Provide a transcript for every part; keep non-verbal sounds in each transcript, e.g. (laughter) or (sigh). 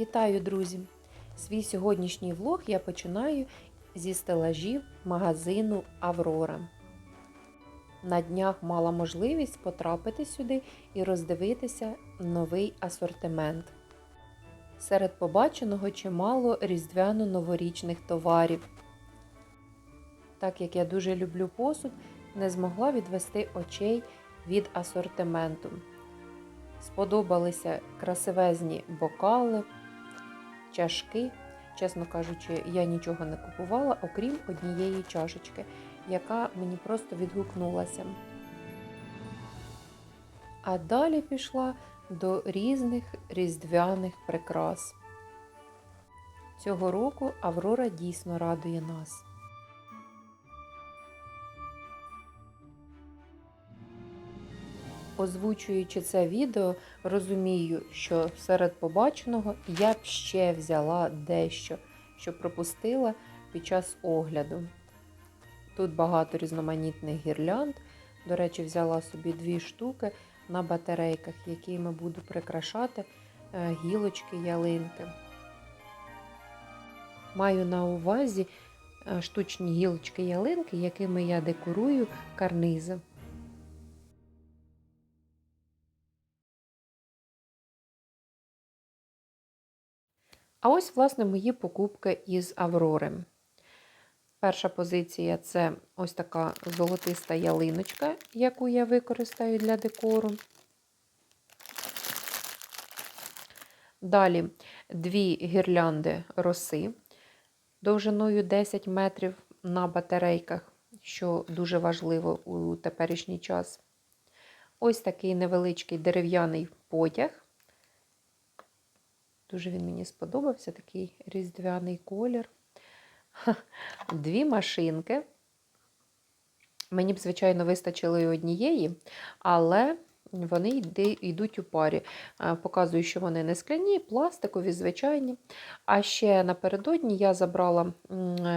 Вітаю, друзі! Свій сьогоднішній влог я починаю зі стелажів магазину Аврора. На днях мала можливість потрапити сюди і роздивитися новий асортимент. Серед побаченого чимало різдвяно-новорічних товарів. Так як я дуже люблю посуд, не змогла відвести очей від асортименту. Сподобалися красивезні бокали, чашки. Чесно кажучи, я нічого не купувала, окрім однієї чашечки, яка мені просто відгукнулася. А далі пішла до різних різдвяних прикрас. Цього року Аврора дійсно радує нас. Озвучуючи це відео, розумію, що серед побаченого я б ще взяла дещо, що пропустила під час огляду. Тут багато різноманітних гірлянд. До речі, взяла собі дві штуки на батарейках, якими буду прикрашати е, гілочки ялинки. Маю на увазі е, штучні гілочки ялинки, якими я декорую карнизи. А ось, власне, мої покупки із Аврори. Перша позиція це ось така золотиста ялиночка, яку я використаю для декору. Далі дві гірлянди роси довжиною 10 метрів на батарейках, що дуже важливо у теперішній час. Ось такий невеличкий дерев'яний потяг. Дуже він мені сподобався, такий різдвяний колір. (laughs) Дві машинки. Мені б, звичайно, вистачило і однієї, але вони йдуть у парі. Показую, що вони не скляні, пластикові, звичайні. А ще напередодні я забрала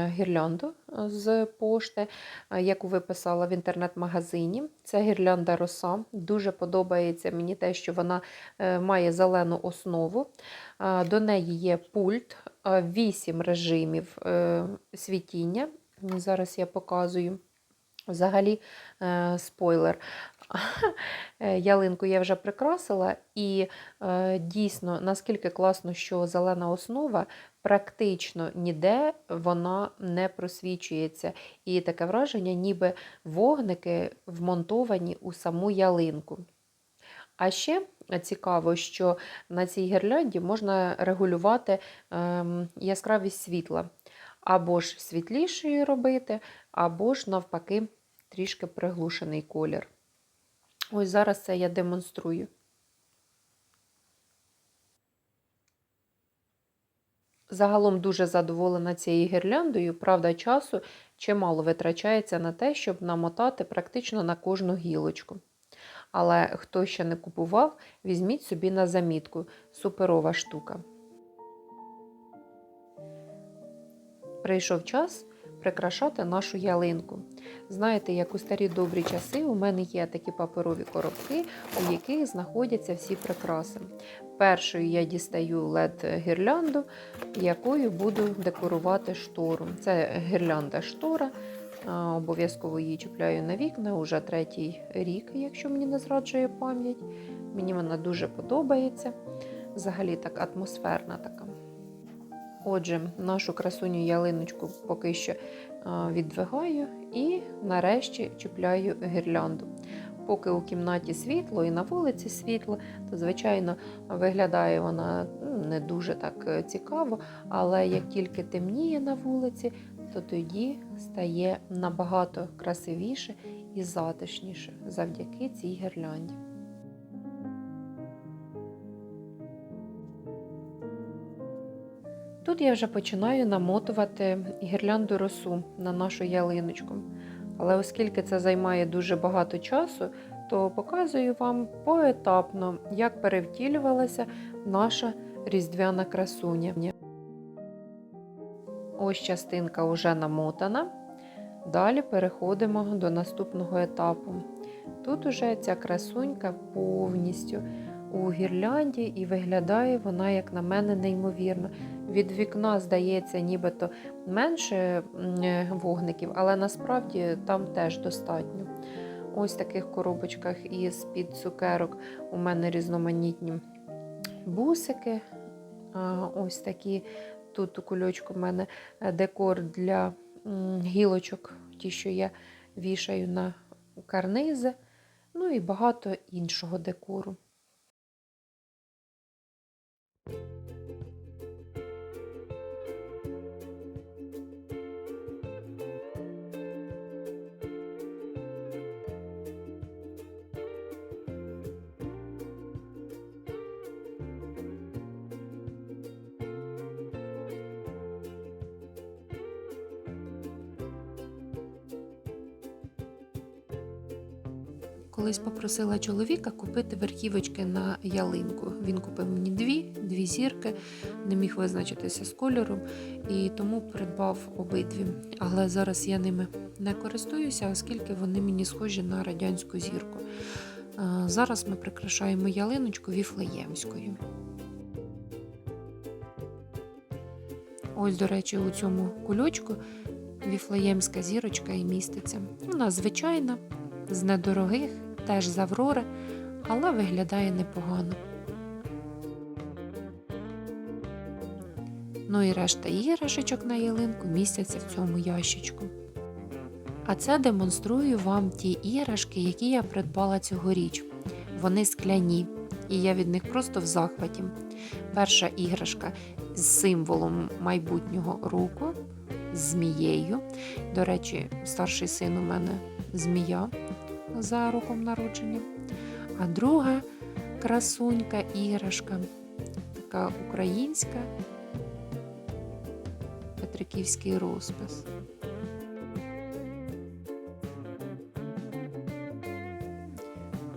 гірлянду з пошти, яку виписала в інтернет-магазині. Це гірлянда роса. Дуже подобається мені те, що вона е, має зелену основу. До неї є пульт, 8 режимів е, світіння. Зараз я показую. Взагалі, е, спойлер. (laughs) Ялинку я вже прикрасила, і е, дійсно, наскільки класно, що зелена основа, практично ніде вона не просвічується. І таке враження, ніби вогники вмонтовані у саму ялинку. А ще цікаво, що на цій гірлянді можна регулювати ем, яскравість світла. Або ж світлішою робити, або ж, навпаки, трішки приглушений колір. Ось зараз це я демонструю. Загалом дуже задоволена цією гірляндою, правда, часу чимало витрачається на те, щоб намотати практично на кожну гілочку. Але хто ще не купував, візьміть собі на замітку. Суперова штука. Прийшов час прикрашати нашу ялинку. Знаєте, як у старі добрі часи у мене є такі паперові коробки, у яких знаходяться всі прикраси. Першою я дістаю led гірлянду, якою буду декорувати штору. Це гірлянда штора. Обов'язково її чіпляю на вікна уже третій рік, якщо мені не зраджує пам'ять. Мені вона дуже подобається. Взагалі так атмосферна така. Отже, нашу красуню ялиночку поки що віддвигаю і нарешті чіпляю гірлянду. Поки у кімнаті світло і на вулиці світло, то, звичайно, виглядає вона ну, не дуже так е, цікаво, але як тільки темніє на вулиці, то тоді стає набагато красивіше і затишніше завдяки цій гірлянді. Тут я вже починаю намотувати гірлянду росу на нашу ялиночку. Але оскільки це займає дуже багато часу, то показую вам поетапно, як перевтілювалася наша різдвяна красуня. Ось частинка вже намотана. Далі переходимо до наступного етапу. Тут уже ця красунька повністю у гірлянді, і виглядає вона, як на мене, неймовірно. Від вікна здається, нібито менше е, вогників, але насправді там теж достатньо. Ось в таких коробочках із під цукерок у мене різноманітні бусики. Ось такі. Тут у кульочку в мене е, декор для гілочок, ті, що я вішаю на карнизи, ну і багато іншого декору. Колись попросила чоловіка купити верхівочки на ялинку. Він купив мені дві, дві зірки, не міг визначитися з кольором і тому придбав обидві. Але зараз я ними не користуюся, оскільки вони мені схожі на радянську зірку. Зараз ми прикрашаємо ялиночку віфлеємською. Ось, до речі, у цьому кульочку віфлеємська зірочка і міститься. Вона звичайна, з недорогих, теж з Аврори, але виглядає непогано. Ну і решта іграшечок на ялинку містяться в цьому ящичку. А це демонструю вам ті іграшки, які я придбала цьогоріч. Вони скляні, і я від них просто в захваті. Перша іграшка з символом майбутнього року, змією. До речі, старший син у мене змія за роком народження. А друга красунька іграшка, така українська Петриківський розпис.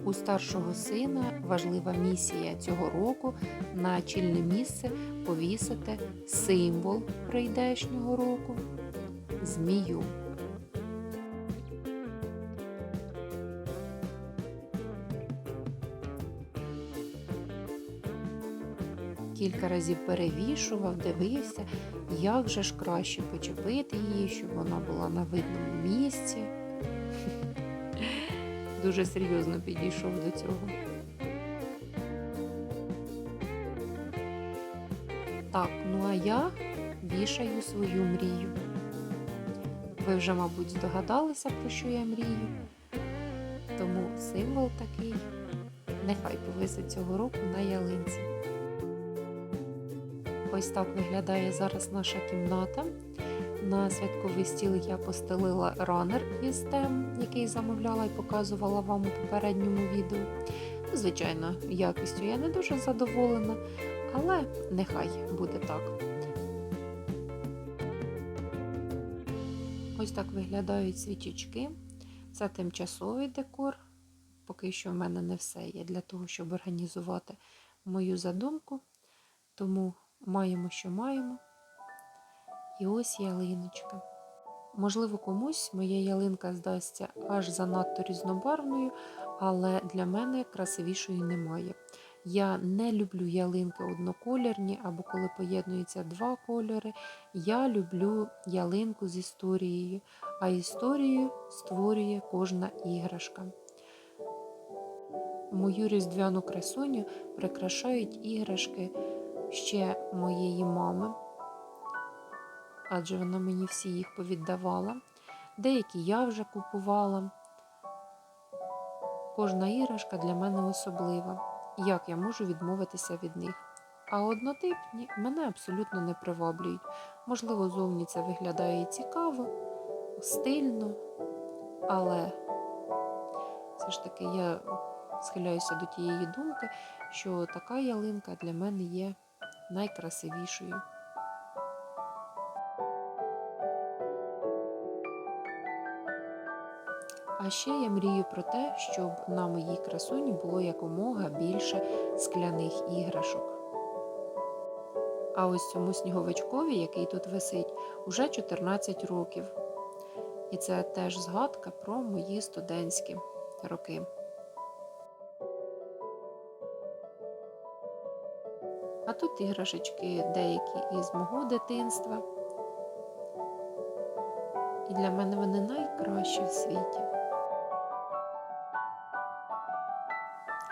У старшого сина важлива місія цього року на чільне місце повісити символ прийдешнього року змію. Кілька разів перевішував, дивився, як же ж краще почепити її, щоб вона була на видному місці. (laughs) Дуже серйозно підійшов до цього. Так, ну а я вішаю свою мрію. Ви вже, мабуть, здогадалися, про що я мрію. Тому символ такий нехай повисить цього року на ялинці. Ось так виглядає зараз наша кімната. На святковий стіл я постелила ранер із тем, який замовляла і показувала вам у попередньому відео. Звичайно, якістю я не дуже задоволена, але нехай буде так. Ось так виглядають свічечки. Це тимчасовий декор. Поки що в мене не все є для того, щоб організувати мою задумку. Тому маємо, що маємо. І ось ялиночка. Можливо, комусь моя ялинка здасться аж занадто різнобарвною, але для мене красивішої немає. Я не люблю ялинки одноколірні або коли поєднуються два кольори. Я люблю ялинку з історією, а історію створює кожна іграшка. Мою різдвяну красуню прикрашають іграшки ще моєї мами, адже вона мені всі їх повіддавала. Деякі я вже купувала. Кожна іграшка для мене особлива. Як я можу відмовитися від них? А однотипні мене абсолютно не приваблюють. Можливо, зовні це виглядає цікаво, стильно, але все ж таки я схиляюся до тієї думки, що така ялинка для мене є найкрасивішою. А ще я мрію про те, щоб на моїй красуні було якомога більше скляних іграшок. А ось цьому сніговичкові, який тут висить, уже 14 років. І це теж згадка про мої студентські роки. А тут іграшечки деякі із мого дитинства. І для мене вони найкращі в світі.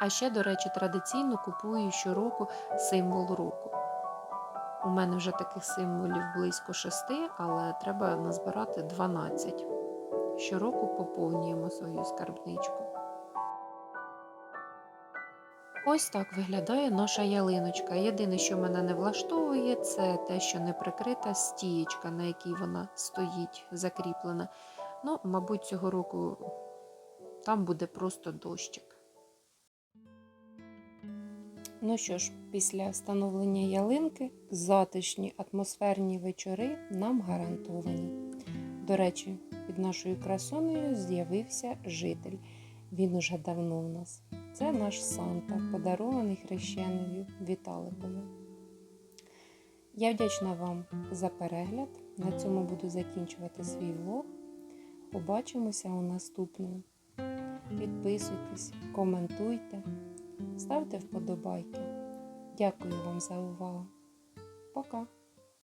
А ще, до речі, традиційно купую щороку символ року. У мене вже таких символів близько шести, але треба назбирати 12. Щороку поповнюємо свою скарбничку. Ось так виглядає наша ялиночка. Єдине, що мене не влаштовує, це те, що не прикрита стієчка, на якій вона стоїть закріплена. Ну, мабуть, цього року там буде просто дощик. Ну що ж, після встановлення ялинки затишні атмосферні вечори нам гарантовані. До речі, під нашою красунею з'явився житель. Він уже давно у нас. Це наш Санта, подарований хрещеною Віталикові. Я вдячна вам за перегляд. На цьому буду закінчувати свій влог. Побачимося у наступному. Підписуйтесь, коментуйте, ставте вподобайки. Дякую вам за увагу. Пока!